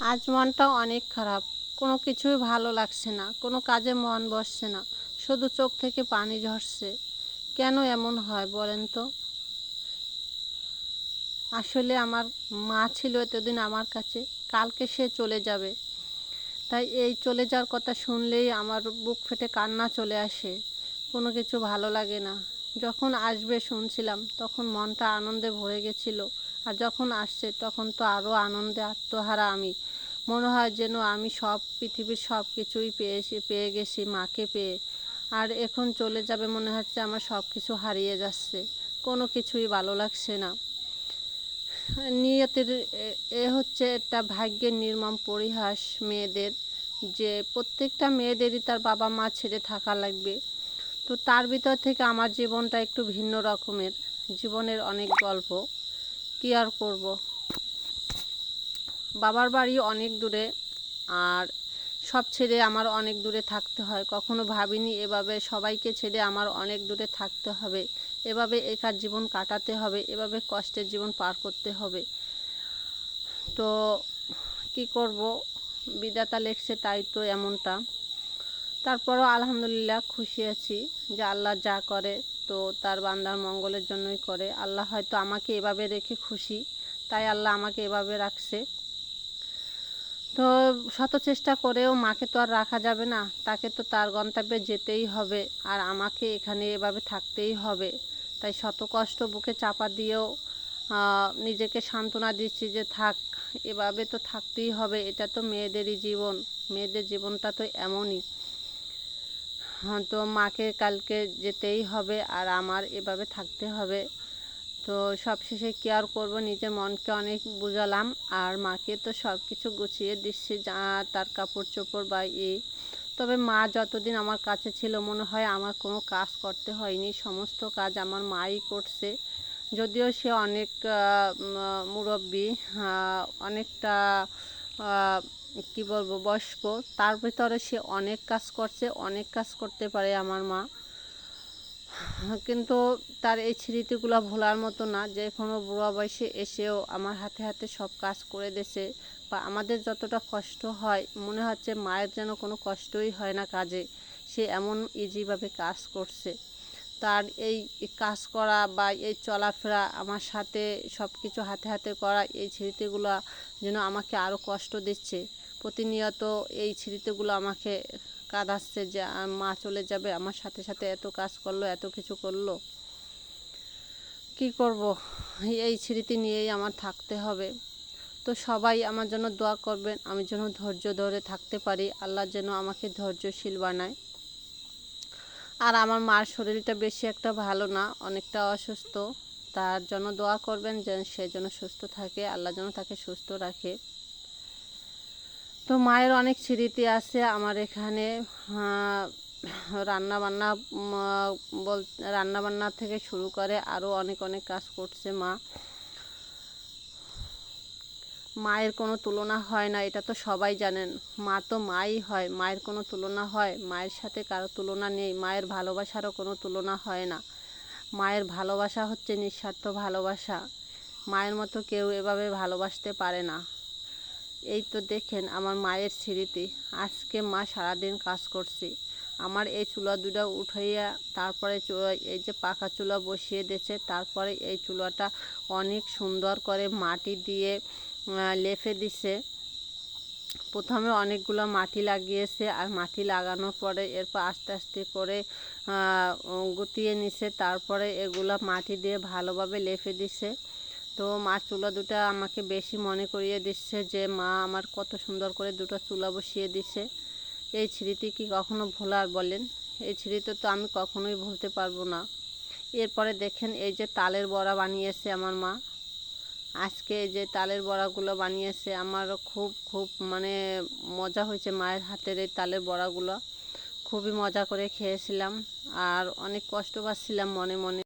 আজ মনটা অনেক খারাপ। কোনো কিছুই ভালো লাগছে না, কোনো কাজে মন বসছে না, শুধু চোখ থেকে পানি ঝরছে। কেন এমন হয় বলেন তো? আসলে আমার মা ছিল এতদিন আমার কাছে, কালকে সে চলে যাবে। তাই এই চলে যাওয়ার কথা শুনলেই আমার বুক ফেটে কান্না চলে আসে। কোনো কিছু ভালো লাগে না। যখন আসবে শুনছিলাম, তখন মনটা আনন্দে ভরে গেছিল। আর যখন আসছে, তখন তো আরও আনন্দে আত্মহারা আমি। মনে হয় যেন আমি সব পৃথিবীর সব কিছুই পেয়েছি পেয়ে গেছি মাকে পেয়ে। আর এখন চলে যাবে মনে হচ্ছে আমার সব কিছু হারিয়ে যাচ্ছে। কোনো কিছুই ভালো লাগছে না। নিয়তের এ- হচ্ছে একটা ভাগ্যের নির্মম পরিহাস মেয়েদের। যে প্রত্যেকটা মেয়েদেরই তার বাবা মা ছেড়ে থাকা লাগবে। তো তার ভিতর থেকে আমার জীবনটা একটু ভিন্ন রকমের। জীবনের অনেক গল্প। কী আর করব? বাবার বাড়ি অনেক দূরে আর সব ছেড়ে আমার অনেক দূরে থাকতে হয়। কখনো ভাবিনি এভাবে সবাইকে ছেড়ে আমার অনেক দূরে থাকতে হবে। এভাবে একার জীবন কাটাতে হবে, এভাবে কষ্টের জীবন পার করতে হবে। তো কি করব? বিধাতা লেখছে, তাই তো এমনটা। তারপরও আলহামদুলিল্লাহ খুশি আছি যে আল্লাহ যা করে, তো তার বান্দার মঙ্গলের জন্যই করে। আল্লাহ হয়তো আমাকে এভাবে রেখে খুশি, তাই আল্লাহ আমাকে এভাবে রাখছে। তো শত চেষ্টা করেও মাকে তো আর রাখা যাবে না। তাকে তো তার গন্তব্যে যেতেই হবে আর আমাকে এখানে এভাবে থাকতেই হবে। তাই শত কষ্ট বুকে চাপা দিয়েও নিজেকে সান্ত্বনা দিচ্ছি যে থাক এভাবে তো থাকতেই হবে। এটা তো মেয়েদেরই জীবন। মেয়েদের জীবনটা তো এমনই। হ্যাঁ, তো মাকে কালকে যেতেই হবে আর আমার এভাবে থাকতে হবে। তো সবশেষে কেয়ার করব? নিজের মনকে অনেক বুঝালাম। আর মাকে তো সব কিছু গুছিয়ে দিচ্ছি, যা তার কাপড় চোপড় বা এই তবে মা যতদিন আমার কাছে ছিল, মনে হয় আমার কোনো কাজ করতে হয়নি। সমস্ত কাজ আমার মাই করছে। যদিও সে অনেক মুরব্বী অনেকটা কি বলব, বয়স্ক। তার ভিতরে সে অনেক কাজ করছে, অনেক কাজ করতে পারে আমার মা। কিন্তু তার এই স্মৃতিগুলো ভোলার মতো না। যে কোনো বুড়া বয়সে এসেও আমার হাতে হাতে সব কাজ করে দিয়েছে বা আমাদের যতটা কষ্ট হয়, মনে হচ্ছে মায়ের যেন কোনো কষ্টই হয় না কাজে। সে এমন ইজিভাবে কাজ করছে। তার এই কাজ করা বা এই চলাফেরা, আমার সাথে সব কিছু হাতে হাতে করা এই স্মৃতিগুলো যেন আমাকে আরও কষ্ট দিচ্ছে। প্রতিনিয়ত এই স্মৃতিগুলো আমাকে কাঁদাচ্ছে যে মা চলে যাবে, আমার সাথে সাথে এত কাজ করল, এত কিছু করল। কি করব? এই স্মৃতি নিয়েই আমার থাকতে হবে। তো সবাই আমার জন্য দোয়া করবেন, আমি যেন ধৈর্য ধরে থাকতে পারি, আল্লাহ যেন আমাকে ধৈর্যশীল বানায়। আর আমার মার শরীরটা বেশি একটা ভালো না, অনেকটা অসুস্থ। তার জন্য দোয়া করবেন যেন সে যেন সুস্থ থাকে, আল্লাহ যেন তাকে সুস্থ রাখে। তো মায়ের অনেক স্মৃতি আছে আমার এখানে। রান্না বান্না বল রান্না বান্না থেকে শুরু করে আরও অনেক অনেক কাজ করছে মা। মায়ের কোনো তুলনা হয় না, এটা তো সবাই জানেন। মা তো মাই হয়, মায়ের কোনো তুলনা হয়, মায়ের সাথে কারও তুলনা নেই, মায়ের ভালোবাসারও কোনো তুলনা হয় না। মায়ের ভালোবাসা হচ্ছে নিঃস্বার্থ ভালোবাসা, মায়ের মতো কেউ এভাবে ভালোবাসতে পারে না। এই তো দেখেন আমার মায়ের স্মৃতি। আজকে মা সারাদিন কাজ করছি। আমার এই চুলা দুটা উঠাইয়া তারপরে এই যে পাকা চুলা বসিয়ে দিয়েছে, তারপরে এই চুলাটা অনেক সুন্দর করে মাটি দিয়ে লেপে দিছে। প্রথমে অনেকগুলো মাটি লাগিয়েছে আর মাটি লাগানোর পরে এরপর আস্তে আস্তে করে গুটিয়ে নিছে। তারপরে এগুলা মাটি দিয়ে ভালোভাবে লেপে দিছে। তো মা চুলা দুটা আমাকে বেশি মনে করিয়ে দিচ্ছে যে, মা, আমার কত সুন্দর করে দুটো চুলা বসিয়ে দিছে। এই স্মৃতি কি কখনো ভোলার বলেন? এই স্মৃতি তো আমি কখনোই ভুলতে পারব না। এরপরে দেখেন, এই যে তালের বড়া বানিয়েছে আমার মা। আজকে এই যে তালের বড়াগুলো বানিয়েছে আমারও খুব খুব মানে মজা হয়েছে মায়ের হাতের এই তালের বড়াগুলো। খুবই মজা করে খেয়েছিলাম আর অনেক কষ্ট পাচ্ছিলাম মনে মনে।